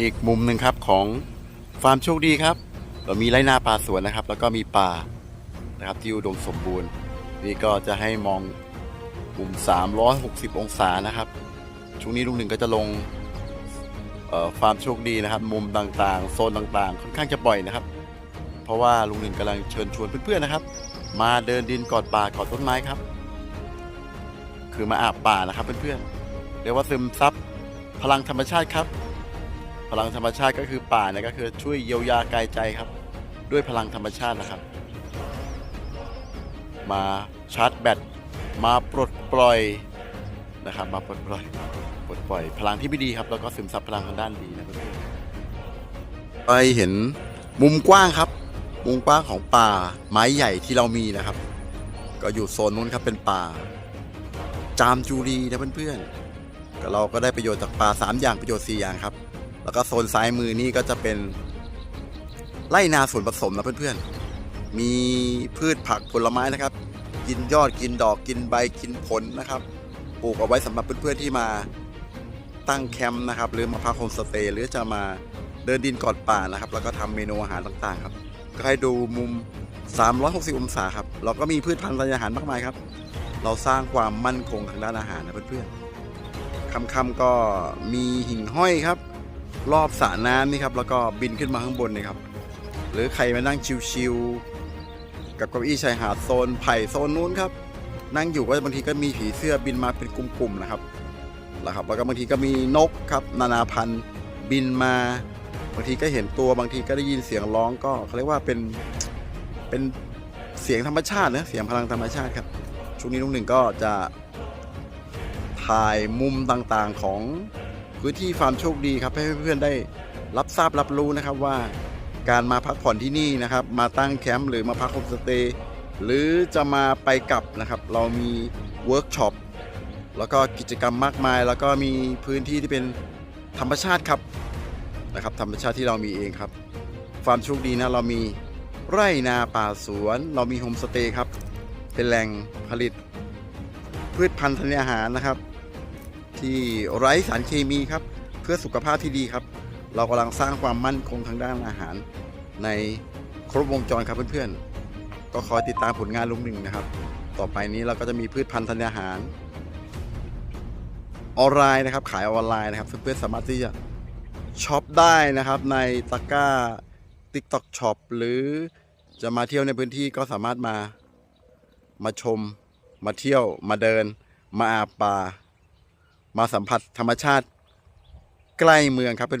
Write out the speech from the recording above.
อีกมุมหนึ่งครับของฟาร์มโชคดีครับ เรามีไรนาป่าสวนนะครับ แล้วก็มีป่านะครับที่อุดมสมบูรณ์ นี่ก็จะให้มองมุม 360 องศานะครับ ช่วงนี้ลุงหนึ่งก็จะลงฟาร์มโชคดีนะครับ มุมต่างๆ โซนต่างๆ ค่อนข้างจะบ่อยนะครับ เพราะว่าลุงหนึ่งกำลังเชิญชวนเพื่อนๆนะครับ มาเดินดินกอดป่ากอดต้นไม้ครับ คือมาอาบป่านะครับเพื่อนๆเรียกว่าซึมซับพลังธรรมชาติครับ พลังธรรมชาติก็คือป่าเนี่ยก็คือช่วยเยียวยากายใจครับ ด้วยพลังธรรมชาตินะครับ มาชาร์จแบตมาปลดปล่อยนะครับ มาปลดปล่อยปลดปล่อย พลังที่ไม่ดีครับ แล้วก็ซึมซับพลังทางด้านดีนะเพื่อนไปเห็นมุมกว้างครับ มุมกว้างของป่าไม้ใหญ่ที่เรามีนะครับ ก็อยู่โซนนู้นครับเป็นป่า จามจูรีนะเพื่อนๆก็เราก็ได้ประโยชน์จากป่าสามอย่างประโยชน์สี่อย่างครับ แล้วก็โซนซ้ายมือนี่ก็จะเป็นไร่นาส่วนผสมนะเพื่อนๆ มีพืชผักผลไม้นะครับ กินยอดกินดอกกินใบกินผลนะครับ ปลูกเอาไว้สำหรับเพื่อนๆที่มาตั้งแคมป์นะครับ หรือมาพักโฮมสเตย์หรือจะมาเดินดินกอดป่านะครับ แล้วก็ทำเมนูอาหารต่างๆครับ ก็ให้ดูมุม 360 องศาครับ เราก็มีพืชพันธุ์ธัญญาหารมากมายครับ เราสร้างความมั่นคงทางด้านอาหารนะเพื่อนๆค่ำๆก็มีหิ่งห้อยครับ รอบสระน้ำนี่ครับแล้วก็บินขึ้นมาข้างบนนี่ครับหรือใครมานั่งชิวๆกับเก้าอี้ชายหาดโซนไผ่โซนนู้นครับ นั่งอยู่ก็บางทีก็มีผีเสื้อบินมาเป็นกลุ่มๆนะครับแล้วครับแล้วก็บางทีก็มีนกครับนานาพันธุ์บินมา บางทีก็เห็นตัวบางทีก็ได้ยินเสียงร้องก็เขาเรียกว่าเป็นเป็นเสียงธรรมชาตินะเสียงพลังธรรมชาติครับช่วงนี้ลุงหนึ่งก็จะถ่ายมุมต่างๆของ พื้นที่ฟาร์มโชคดีครับให้เพื่อนๆได้รับทราบรับรู้นะครับว่าการมาพักผ่อนที่นี่นะครับ มาตั้งแคมป์หรือมาพักโฮมสเตย์หรือจะมาไปกลับนะครับ เรามีเวิร์กช็อปแล้วก็กิจกรรมมากมาย แล้วก็มีพื้นที่ที่เป็นธรรมชาติครับนะครับ ธรรมชาติที่เรามีเองครับฟาร์มโชคดีนะเรามีไร่นาป่าสวน เรามีโฮมสเตย์ครับ เป็นแหล่งผลิตพืชพันธุ์ธัญญาหารนะครับ ที่ไร้สารเคมีครับ เพื่อสุขภาพที่ดีครับ เรากำลังสร้างความมั่นคงทางด้านอาหาร ในครบวงจรครับเพื่อนๆ ก็คอยติดตามผลงานลุงหนึ่งนะครับ ต่อไปนี้เราก็จะมีพืชพันธุ์ธัญญาหารออนไลน์นะครับ ขายออนไลน์นะครับเพื่อนๆสามารถที่จะช็อปได้นะครับในตะกร้า TikTok Shop หรือจะมาเที่ยวในพื้นที่ก็สามารถมามาชมมาเที่ยวมาเดิน มาอาบป่า มาสัมผัสธรรมชาติใกล้เมืองครับเพื่อน